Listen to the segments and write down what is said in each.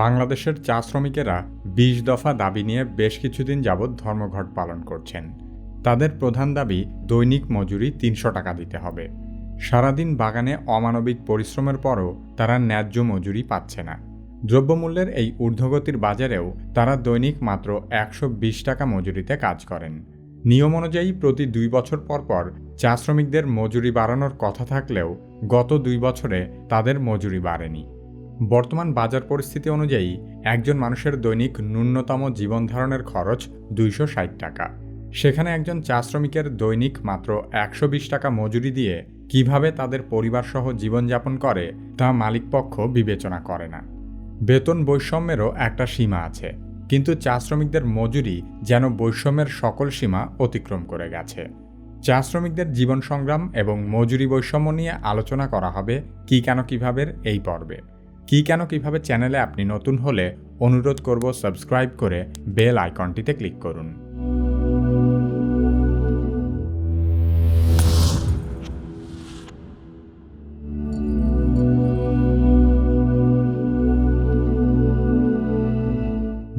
বাংলাদেশের চা শ্রমিকেরা বিশ দফা দাবি নিয়ে বেশ কিছুদিন যাবৎ ধর্মঘট পালন করছেন। তাদের প্রধান দাবি, দৈনিক মজুরি তিনশো টাকা দিতে হবে। সারাদিন বাগানে অমানবিক পরিশ্রমের পরও তারা ন্যায্য মজুরি পাচ্ছে না। দ্রব্যমূল্যের এই ঊর্ধ্বগতির বাজারেও তারা দৈনিক মাত্র একশো বিশ টাকা মজুরিতে কাজ করেন। নিয়ম অনুযায়ী প্রতি দুই বছর পর পর চা শ্রমিকদের মজুরি বাড়ানোর কথা থাকলেও গত দুই বছরে তাদের মজুরি বাড়েনি। বর্তমান বাজার পরিস্থিতি অনুযায়ী একজন মানুষের দৈনিক ন্যূনতম জীবনধারণের খরচ দুইশো ষাট টাকা। সেখানে একজন চা শ্রমিকের দৈনিক মাত্র একশো বিশ টাকা মজুরি দিয়ে কীভাবে তাদের পরিবারসহ জীবনযাপন করে তা মালিকপক্ষ বিবেচনা করে না। বেতন বৈষম্যেরও একটা সীমা আছে, কিন্তু চা শ্রমিকদের মজুরি যেন বৈষম্যের সকল সীমা অতিক্রম করে গেছে। চা শ্রমিকদের জীবন সংগ্রাম এবং মজুরি বৈষম্য নিয়ে আলোচনা করা হবে কি কেন কীভাবে এই পর্বে। কি কেন, কীভাবে চ্যানেলে আপনি নতুন হলে অনুরোধ করব সাবস্ক্রাইব করে বেল আইকনটিতে ক্লিক করুন।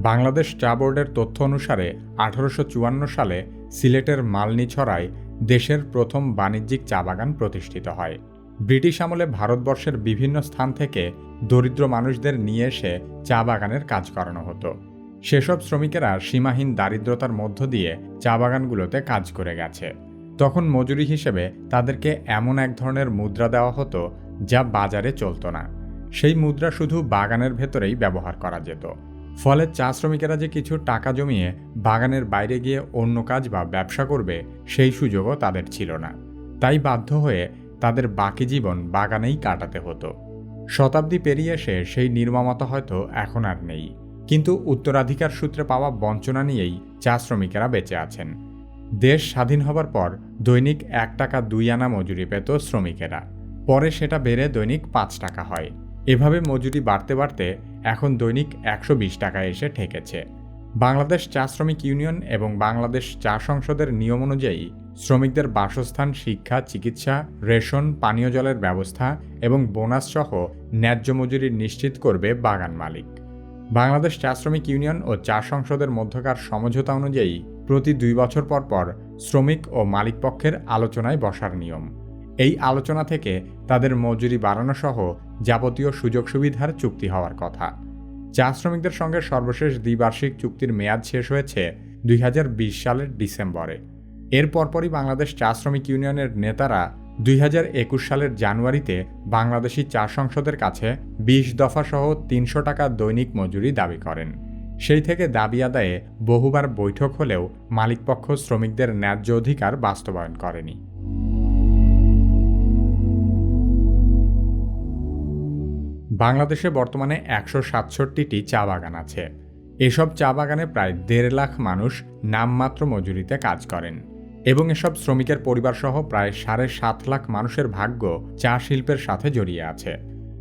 বাংলাদেশ চা বোর্ডের তথ্য অনুসারে আঠারোশো চুয়ান্ন সালে সিলেটের মালনিছড়ায় দেশের প্রথম বাণিজ্যিক চা বাগান প্রতিষ্ঠিত হয়। ব্রিটিশ আমলে ভারতবর্ষের বিভিন্ন স্থান থেকে দরিদ্র মানুষদের নিয়ে এসে চা বাগানের কাজ করানো হতো। সেসব শ্রমিকেরা সীমাহীন দারিদ্রতার মধ্য দিয়ে চা বাগানগুলোতে কাজ করে গেছে। তখন মজুরি হিসেবে তাদেরকে এমন এক ধরনের মুদ্রা দেওয়া হতো যা বাজারে চলতো না। সেই মুদ্রা শুধু বাগানের ভেতরেই ব্যবহার করা যেত। ফলে চা শ্রমিকেরা যে কিছু টাকা জমিয়ে বাগানের বাইরে গিয়ে অন্য কাজ বা ব্যবসা করবে সেই সুযোগও তাদের ছিল না। তাই বাধ্য হয়ে তাদের বাকি জীবন বাগানেই কাটাতে হতো। শতাব্দী পেরিয়ে এসে সেই নির্মমতা হয়তো এখন আর নেই। কিন্তু উত্তরাধিকার সূত্রে পাওয়া বঞ্চনা নিয়েই চা শ্রমিকেরা বেঁচে আছেন। দেশ স্বাধীন হবার পর দৈনিক এক টাকা দুই আনা মজুরি পেত শ্রমিকেরা। পরে সেটা বেড়ে দৈনিক পাঁচ টাকা হয়। এভাবে মজুরি বাড়তে বাড়তে এখন দৈনিক একশো বিশ টাকা এসে ঠেকেছে। বাংলাদেশ চা শ্রমিক ইউনিয়ন এবং বাংলাদেশ চা সংসদের নিয়ম অনুযায়ী শ্রমিকদের বাসস্থান, শিক্ষা, চিকিৎসা, রেশন, পানীয় জলের ব্যবস্থা এবং বোনাস সহ ন্যায্য মজুরি নিশ্চিত করবে বাগান মালিক। বাংলাদেশ চা শ্রমিক ইউনিয়ন ও চা সংসদের মধ্যকার সমঝোতা অনুযায়ী প্রতি দুই বছর পর পর শ্রমিক ও মালিক পক্ষের আলোচনায় বসার নিয়ম। এই আলোচনা থেকে তাদের মজুরি বাড়ানো সহ যাবতীয় সুযোগ সুবিধার চুক্তি হওয়ার কথা। চা শ্রমিকদের সঙ্গে সর্বশেষ দ্বিবার্ষিক চুক্তির মেয়াদ শেষ হয়েছে দুই হাজার বিশ সালের ডিসেম্বরে। এর পরপরই বাংলাদেশ চা শ্রমিক ইউনিয়নের নেতারা দুই হাজার একুশ সালের জানুয়ারিতে বাংলাদেশি চা সংসদের কাছে বিশ দফা সহ তিনশো টাকা দৈনিক মজুরি দাবি করেন। সেই থেকে দাবি আদায়ে বহুবার বৈঠক হলেও মালিকপক্ষ শ্রমিকদের ন্যায্য অধিকার বাস্তবায়ন করেনি। বাংলাদেশে বর্তমানে একশো সাতষট্টিটি চা বাগান আছে। এসব চা বাগানে প্রায় দেড় লাখ মানুষ নামমাত্র মজুরিতে কাজ করেন। এবং এসব শ্রমিকের পরিবারসহ প্রায় সাড়ে সাত লাখ মানুষের ভাগ্য চা শিল্পের সাথে জড়িয়ে আছে।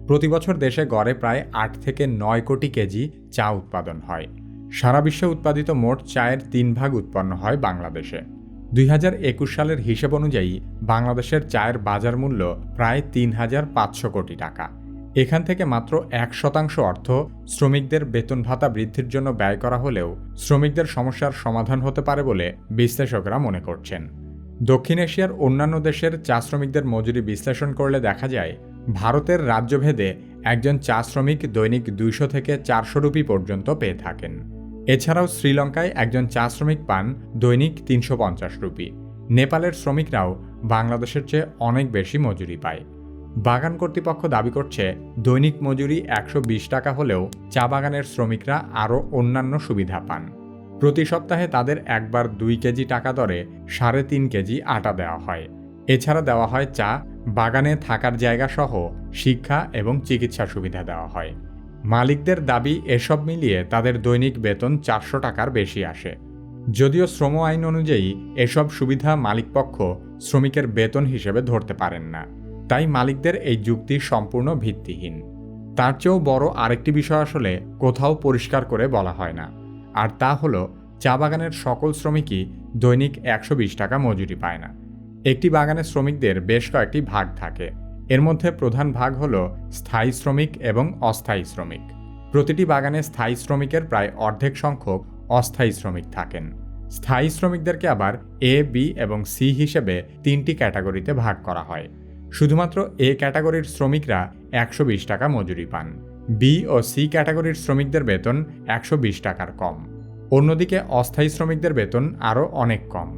প্রতি বছর দেশে গড়ে প্রায় আট থেকে নয় কোটি কেজি চা উৎপাদন হয়। সারা বিশ্বে উৎপাদিত মোট চায়ের তিন ভাগ উৎপন্ন হয় বাংলাদেশে। দুই হাজার একুশ সালের হিসেব অনুযায়ী বাংলাদেশের চায়ের বাজার মূল্য প্রায় তিন হাজার পাঁচশো কোটি টাকা। এখান থেকে মাত্র এক শতাংশ অর্থ শ্রমিকদের বেতন ভাতা বৃদ্ধির জন্য ব্যয় করা হলেও শ্রমিকদের সমস্যার সমাধান হতে পারে বলে বিশ্লেষকরা মনে করছেন। দক্ষিণ এশিয়ার অন্যান্য দেশের চা শ্রমিকদের মজুরি বিশ্লেষণ করলে দেখা যায়, ভারতের রাজ্যভেদে একজন চা শ্রমিক দৈনিক দুইশো থেকে চারশো রুপি পর্যন্ত পেয়ে থাকেন। এছাড়াও শ্রীলঙ্কায় একজন চা শ্রমিক পান দৈনিক তিনশো পঞ্চাশ রুপি। নেপালের শ্রমিকরাও বাংলাদেশের চেয়ে অনেক বেশি মজুরি পায়। বাগান কর্তৃপক্ষ দাবি করছে, দৈনিক মজুরি একশো বিশ টাকা হলেও চা বাগানের শ্রমিকরা আরও অন্যান্য সুবিধা পান। প্রতি সপ্তাহে তাদের একবার দুই কেজি টাকা দরে সাড়ে তিন কেজি আটা দেওয়া হয়। এছাড়া দেওয়া হয় চা, বাগানে থাকার জায়গা সহ শিক্ষা এবং চিকিৎসা সুবিধা দেওয়া হয়। মালিকদের দাবি এসব মিলিয়ে তাদের দৈনিক বেতন চারশো টাকার বেশি আসে। যদিও শ্রম আইন অনুযায়ী এসব সুবিধা মালিকপক্ষ শ্রমিকের বেতন হিসেবে ধরতে পারেন না। তাই মালিকদের এই যুক্তি সম্পূর্ণ ভিত্তিহীন। তার চেয়েও বড় আরেকটি বিষয় আসলে কোথাও পরিষ্কার করে বলা হয় না, আর তা হলো চা বাগানের সকল শ্রমিকই দৈনিক একশো বিশ টাকা মজুরি পায় না। একটি বাগানের শ্রমিকদের বেশ কয়েকটি ভাগ থাকে। এর মধ্যে প্রধান ভাগ হল স্থায়ী শ্রমিক এবং অস্থায়ী শ্রমিক। প্রতিটি বাগানে স্থায়ী শ্রমিকের প্রায় অর্ধেক সংখ্যক অস্থায়ী শ্রমিক থাকেন। স্থায়ী শ্রমিকদেরকে আবার এ বি এবং সি হিসেবে তিনটি ক্যাটাগরিতে ভাগ করা হয়। শুধুমাত্র এ ক্যাটাগরির শ্রমিকরা একশো বিশ টাকা মজুরি পান। বি ও সি ক্যাটাগরির শ্রমিকদের বেতন একশো বিশ টাকার কম। অন্যদিকে অস্থায়ী শ্রমিকদের বেতন আরও অনেক কম।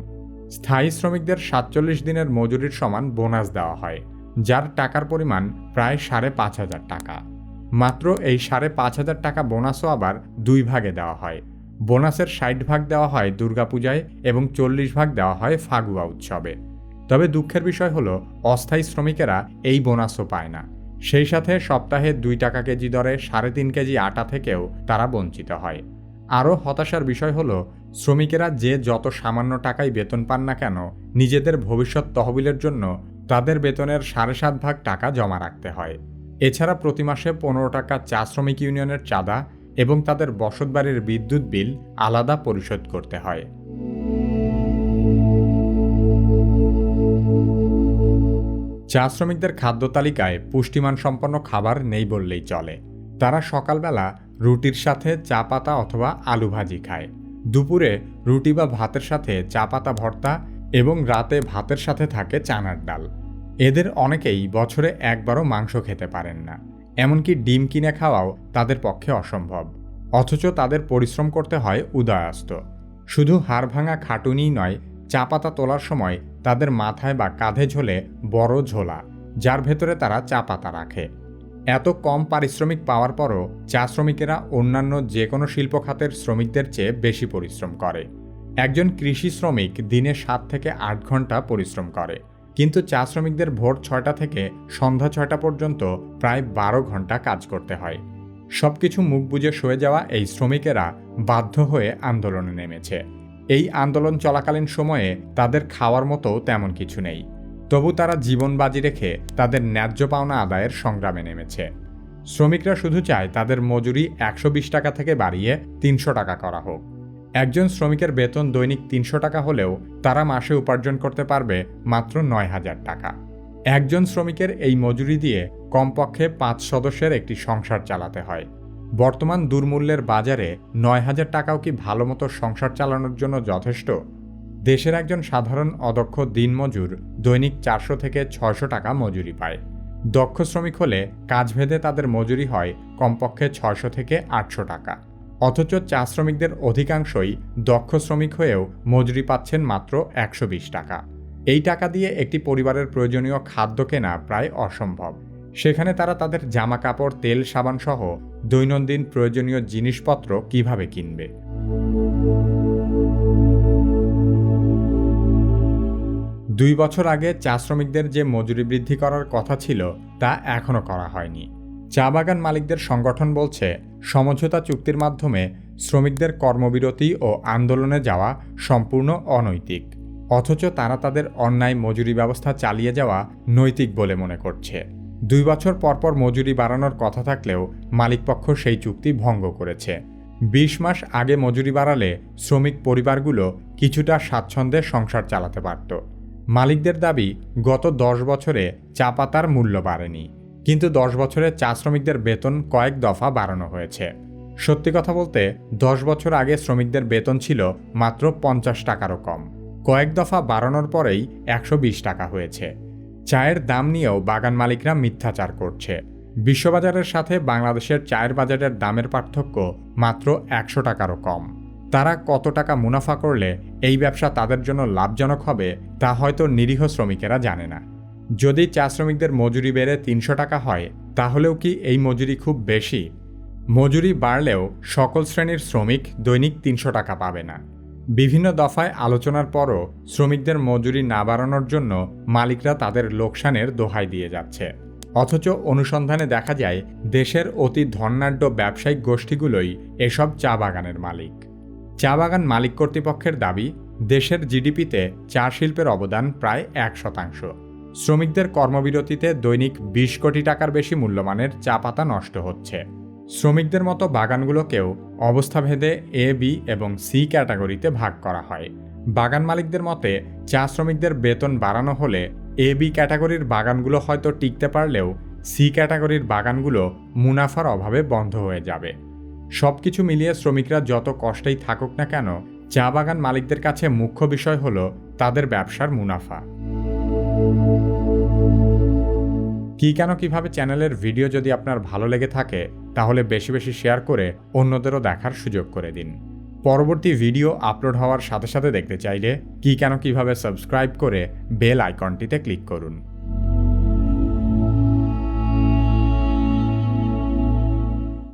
স্থায়ী শ্রমিকদের সাতচল্লিশ দিনের মজুরির সমান বোনাস দেওয়া হয়, যার টাকার পরিমাণ প্রায় সাড়ে পাঁচ হাজার টাকা। মাত্র এই সাড়ে পাঁচ হাজার টাকা বোনাসও আবার দুই ভাগে দেওয়া হয়। বোনাসের ষাট ভাগ দেওয়া হয় দুর্গাপূজায় এবং চল্লিশ ভাগ দেওয়া হয় ফাগুয়া উৎসবে। তবে দুঃখের বিষয় হলো, অস্থায়ী শ্রমিকেরা এই বোনাসও পায় না। সেই সাথে সপ্তাহে দুই টাকা কেজি দরে সাড়ে তিন কেজি আটা থেকেও তারা বঞ্চিত হয়। আরও হতাশার বিষয় হলো, শ্রমিকেরা যে যত সামান্য টাকাই বেতন পান না কেন, নিজেদের ভবিষ্যৎ তহবিলের জন্য তাদের বেতনের সাড়ে সাত ভাগ টাকা জমা রাখতে হয়। এছাড়া প্রতি মাসে পনেরো টাকা চা শ্রমিক ইউনিয়নের চাঁদা এবং তাদের বসতবাড়ির বিদ্যুৎ বিল আলাদা পরিশোধ করতে হয়। চা শ্রমিকদের খাদ্য তালিকায় পুষ্টিমান সম্পন্ন খাবার নেই বললেই চলে। তারা সকালবেলা রুটির সাথে চা পাতা অথবা আলু ভাজি খায়। দুপুরে রুটি বা ভাতের সাথে চা পাতা ভর্তা এবং রাতে ভাতের সাথে থাকে চানার ডাল। এদের অনেকেই বছরে একবারও মাংস খেতে পারেন না। এমনকি ডিম কিনে খাওয়াও তাদের পক্ষে অসম্ভব। অথচ তাদের পরিশ্রম করতে হয় উদয়াস্ত। শুধু হাড় ভাঙা খাটুনিই নয়, চা পাতা তোলার সময় তাদের মাথায় বা কাঁধে ঝোলে বড় ঝোলা, যার ভেতরে তারা চা পাতা রাখে। এত কম পারিশ্রমিক পাওয়ার পরও চা শ্রমিকেরা অন্যান্য যে কোনো শিল্প খাতের শ্রমিকদের চেয়ে বেশি পরিশ্রম করে। একজন কৃষি শ্রমিক দিনে সাত থেকে আট ঘণ্টা পরিশ্রম করে, কিন্তু চা শ্রমিকদের ভোর ছয়টা থেকে সন্ধ্যা ছয়টা পর্যন্ত প্রায় বারো ঘণ্টা কাজ করতে হয়। সবকিছু মুখ বুজে সয়ে যাওয়া এই শ্রমিকেরা বাধ্য হয়ে আন্দোলনে নেমেছে। এই আন্দোলন চলাকালীন সময়ে তাদের খাওয়ার মতো তেমন কিছু নেই। তবু তারা জীবন বাজি রেখে তাদের ন্যায্য পাওনা আদায়ের সংগ্রামে নেমেছে। শ্রমিকরা শুধু চায় তাদের মজুরি একশো বিশ টাকা থেকে বাড়িয়ে তিনশো টাকা করা হোক। একজন শ্রমিকের বেতন দৈনিক তিনশো টাকা হলেও তারা মাসে উপার্জন করতে পারবে মাত্র নয় হাজার টাকা। একজন শ্রমিকের এই মজুরি দিয়ে কমপক্ষে পাঁচ সদস্যের একটি সংসার চালাতে হয়। বর্তমান দুর্মূল্যের বাজারে নয় হাজার টাকাও কি ভালো মতো সংসার চালানোর জন্য যথেষ্ট? দেশের একজন সাধারণ অদক্ষ দিনমজুর দৈনিক চারশো থেকে ছয়শো টাকা মজুরি পায়। দক্ষ শ্রমিক হলে কাজভেদে তাদের মজুরি হয় কমপক্ষে ছয়শো থেকে আটশো টাকা। অথচ চা শ্রমিকদের অধিকাংশই দক্ষ শ্রমিক হয়েও মজুরি পাচ্ছেন মাত্র একশো বিশ টাকা। এই টাকা দিয়ে একটি পরিবারের প্রয়োজনীয় খাদ্য কেনা প্রায় অসম্ভব। সেখানে তারা তাদের জামা কাপড় তেল সাবান সহ দৈনন্দিন প্রয়োজনীয় জিনিসপত্র কীভাবে কিনবে। দুই বছর আগে চা শ্রমিকদের যে মজুরি বৃদ্ধি করার কথা ছিল, তা এখনও করা হয়নি। চা বাগান মালিকদের সংগঠন বলছে, সমঝোতা চুক্তির মাধ্যমে শ্রমিকদের কর্মবিরতি ও আন্দোলনে যাওয়া সম্পূর্ণ অনৈতিক। অথচ তারা তাদের অন্যায় মজুরি ব্যবস্থা চালিয়ে যাওয়া নৈতিক বলে মনে করছে। দুই বছর পরপর মজুরি বাড়ানোর কথা থাকলেও মালিকপক্ষ সেই চুক্তি ভঙ্গ করেছে। বিশ মাস আগে মজুরি বাড়ালে শ্রমিক পরিবারগুলো কিছুটা স্বাচ্ছন্দ্যে সংসার চালাতে পারত। মালিকদের দাবি, গত দশ বছরে চা পাতার মূল্য বাড়েনি, কিন্তু দশ বছরে চা শ্রমিকদের বেতন কয়েক দফা বাড়ানো হয়েছে। সত্যি কথা বলতে, দশ বছর আগে শ্রমিকদের বেতন ছিল মাত্র পঞ্চাশ টাকারও কম। কয়েক দফা বাড়ানোর পরেই একশো বিশ টাকা হয়েছে। চায়ের দাম নিয়েও বাগান মালিকরা মিথ্যাচার করছে। বিশ্ববাজারের সাথে বাংলাদেশের চায়ের বাজারের দামের পার্থক্য মাত্র একশো টাকারও কম। তারা কত টাকা মুনাফা করলে এই ব্যবসা তাদের জন্য লাভজনক হবে, তা হয়তো নিরীহ শ্রমিকেরা জানে না। যদি চা শ্রমিকদের মজুরি বেড়ে তিনশো টাকা হয়, তাহলেও কি এই মজুরি খুব বেশি? মজুরি বাড়লেও সকল শ্রেণির শ্রমিক দৈনিক তিনশো টাকা পাবে না। বিভিন্ন দফায় আলোচনার পরও শ্রমিকদের মজুরি না বাড়ানোর জন্য মালিকরা তাদের লোকসানের দোহাই দিয়ে যাচ্ছে। অথচ অনুসন্ধানে দেখা যায়, দেশের অতি ধনাঢ্য ব্যবসায়িক গোষ্ঠীগুলোই এসব চা বাগানের মালিক। চা বাগান মালিক কর্তৃপক্ষের দাবি, দেশের জিডিপিতে চা শিল্পের অবদান প্রায় এক শতাংশ। শ্রমিকদের কর্মবিরতিতে দৈনিক বিশ কোটি টাকার বেশি মূল্যমানের চা পাতা নষ্ট হচ্ছে। শ্রমিকদের মতো বাগানগুলোকেও অবস্থাভেদে এ বি এবং সি ক্যাটাগরিতে ভাগ করা হয়। বাগান মালিকদের মতে, চা শ্রমিকদের বেতন বাড়ানো হলে এ বি ক্যাটাগরির বাগানগুলো হয়তো টিকতে পারলেও সি ক্যাটাগরির বাগানগুলো মুনাফার অভাবে বন্ধ হয়ে যাবে। সব কিছু মিলিয়ে শ্রমিকরা যত কষ্টেই থাকুক না কেন, চা বাগান মালিকদের কাছে মুখ্য বিষয় হল তাদের ব্যবসার মুনাফা। কি কেন কীভাবে চ্যানেলের ভিডিও যদি আপনার ভালো লেগে থাকে তাহলে বেশি বেশি শেয়ার করে অন্যদেরও দেখার সুযোগ করে দিন। পরবর্তী ভিডিও আপলোড হওয়ার সাথে সাথে দেখতে চাইলে কি কেন কীভাবে সাবস্ক্রাইব করে বেল আইকনটিতে ক্লিক করুন।